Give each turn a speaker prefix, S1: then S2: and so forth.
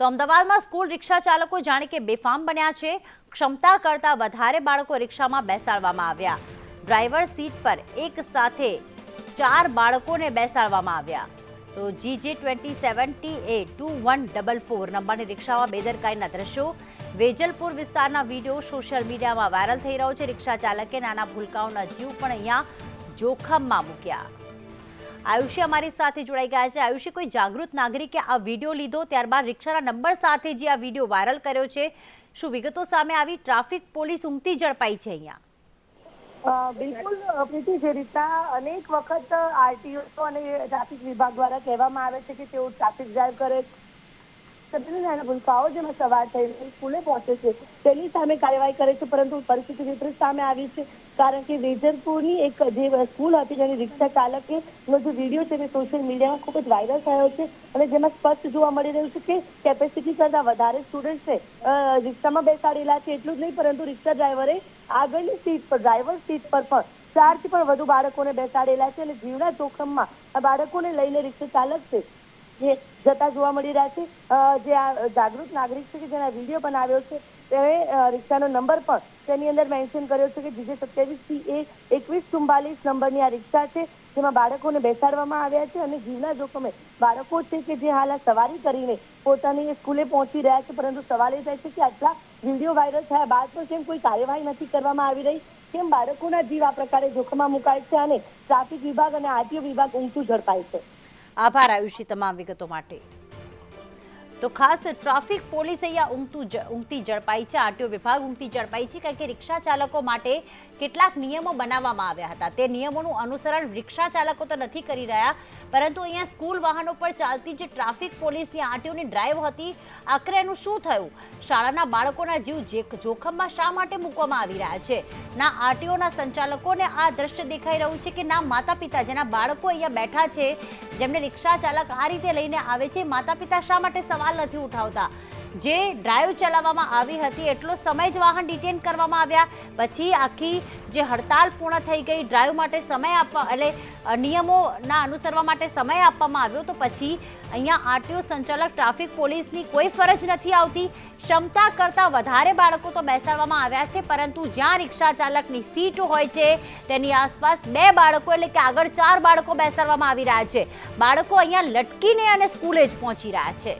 S1: તો અમદાવાદમાં સ્કૂલ રિક્ષા ચાલકો જાણે કે બેફામ બન્યા છે. ક્ષમતા કરતાં વધારે બાળકો રિક્ષામાં બેસાડવામાં આવ્યા. ડ્રાઈવર સીટ પર એક સાથે ચાર બાળકોને બેસાડવામાં આવ્યા. તો GJ twenty seventy A two one double four નંબરની રિક્ષામાં બેદરકારીના દ્રશ્યો. વેજલપુર વિસ્તારના વીડિયો સોશિયલ મીડિયામાં વાયરલ થઈ રહ્યો છે. રિક્ષા ચાલકે નાના ભૂલકાઓના જીવ પણ અહીંયા જોખમમાં મૂક્યા. આયુષી અમારી સાથે જોડાઈ ગયા છે. આયુષી, કોઈ જાગૃત નાગરિકે આ વીડિયો લીધો ત્યારબાદ રિક્ષાના નંબર સાથે જે આ વીડિયો વાયરલ કર્યો છે, શું વિગતો સામે આવી? ટ્રાફિક પોલીસ ઉમટી ઝડપાઈ છે અહીંયા.
S2: બિલકુલ પ્રીતિ જે રીતના અનેક વખત આરટીઓ અને ટ્રાફિક વિભાગ દ્વારા કહેવામાં આવે છે કે તેઓ ટ્રાફિક ડ્રાઈવ કરે. છે. છે છે. ચાલકે નો વીડિયો છે સોશિયલ મીડિયામાં ખૂબ જ વાયરલ થયો છે, અને જેમાં સ્પષ્ટ જોવા મળી રહ્યું છે કે કેપેસિટી કરતા વધારે સ્ટુડન્ટ્સે રિક્ષામાં બેસાડેલા છે, એટલું જ નહીં, પરંતુ રિક્ષા ડ્રાઈવરે આગળની સીટ પર ડ્રાઈવર સીટ પર પણ ચારથી પણ વધુ બાળકોને બેસાડેલા છે, અને જીવના જોખમમાં બાળકોને લઈને રિક્ષા ચાલક છે જે જતા જોવા મળી રહ્યા છે જે આ જાગૃત નાગરિક છે કે જેના વીડિયો બનાવ્યો છે, તેણે રિક્ષાનો નંબર પણ તેની અંદર મેન્શન કર્યો છે કે જીજે સત્યાવીસ સી એ એકવીસ ચુમ્બાલીસ નંબરની આ રિક્ષા છે, જેમાં બાળકોને બેસાડવામાં આવ્યા છે અને જીવના જોખમે બાળકો છે કે જે હાલ સવારી કરીને પોતાની સ્કૂલે પહોંચી રહ્યા છે, પરંતુ સવાલ એ થાય છે કે આટલા વીડિયો વાયરલ થયા બાદ પણ કેમ કોઈ કાર્યવાહી નથી કરવામાં આવી રહી? કેમ બાળકોના જીવ આ પ્રકારે જોખમમાં મુકાય છે અને ટ્રાફિક વિભાગ અને આરટીઓ વિભાગ ઊંચું ઝડપાય છે?
S1: આભાર આયુષી તમામ વિગતો માટે. તો ખાસ ટ્રાફિક પોલીસ અહીંયા ઊંઘતું ઊંઘતી ઝડપાઈ છે. આરટીઓ વિભાગ ઊંઘતી ઝડપાઈ છે કારણ કે રિક્ષા ચાલકો માટે કેટલાક નિયમો બનાવવામાં આવ્યા હતા. તે નિયમોનું અનુસરણ રિક્ષા ચાલકો તો નથી કરી રહ્યા, પરંતુ અહીંયા સ્કૂલ વાહનો પર ચાલતી જે ટ્રાફિક પોલીસની આરટીઓની ડ્રાઈવ હતી, આખરે એનું શું થયું? શાળાના બાળકોના જીવ જે- જોખમમાં શા માટે મૂકવામાં આવી રહ્યા છે? ના આરટીઓના સંચાલકોને આ દ્રશ્ય દેખાઈ રહ્યું છે કે ના માતા પિતા જેના બાળકો અહીંયા બેઠા છે જેમને રિક્ષા ચાલક આ રીતે લઈને આવે છે માતા પિતા શા માટે સવાલ નથી ઉઠાવતા? જે ડ્રાઈવ ચલાવવામાં આવી હતી, એટલો સમય જ વાહન ડિટેન કરવામાં આવ્યા. પછી આખી જે હડતાલ પૂર્ણ થઈ ગઈ ડ્રાઈવ માટે સમય આપવા, એટલે નિયમોના અનુસરવા માટે સમય આપવામાં આવ્યો. તો પછી અહીંયા આરટીઓ સંચાલક, ટ્રાફિક પોલીસની કોઈ ફરજ નથી આવતી. ક્ષમતા કરતાં વધારે બાળકો તો બેસાડવામાં આવ્યા છે, પરંતુ જ્યાં રિક્ષા ચાલકની સીટ હોય છે, તેની આસપાસ બે બાળકો, એટલે કે આગળ ચાર બાળકો બેસાડવામાં આવી રહ્યા છે. બાળકો અહીંયા લટકીને અને સ્કૂલે જ પહોંચી રહ્યા છે.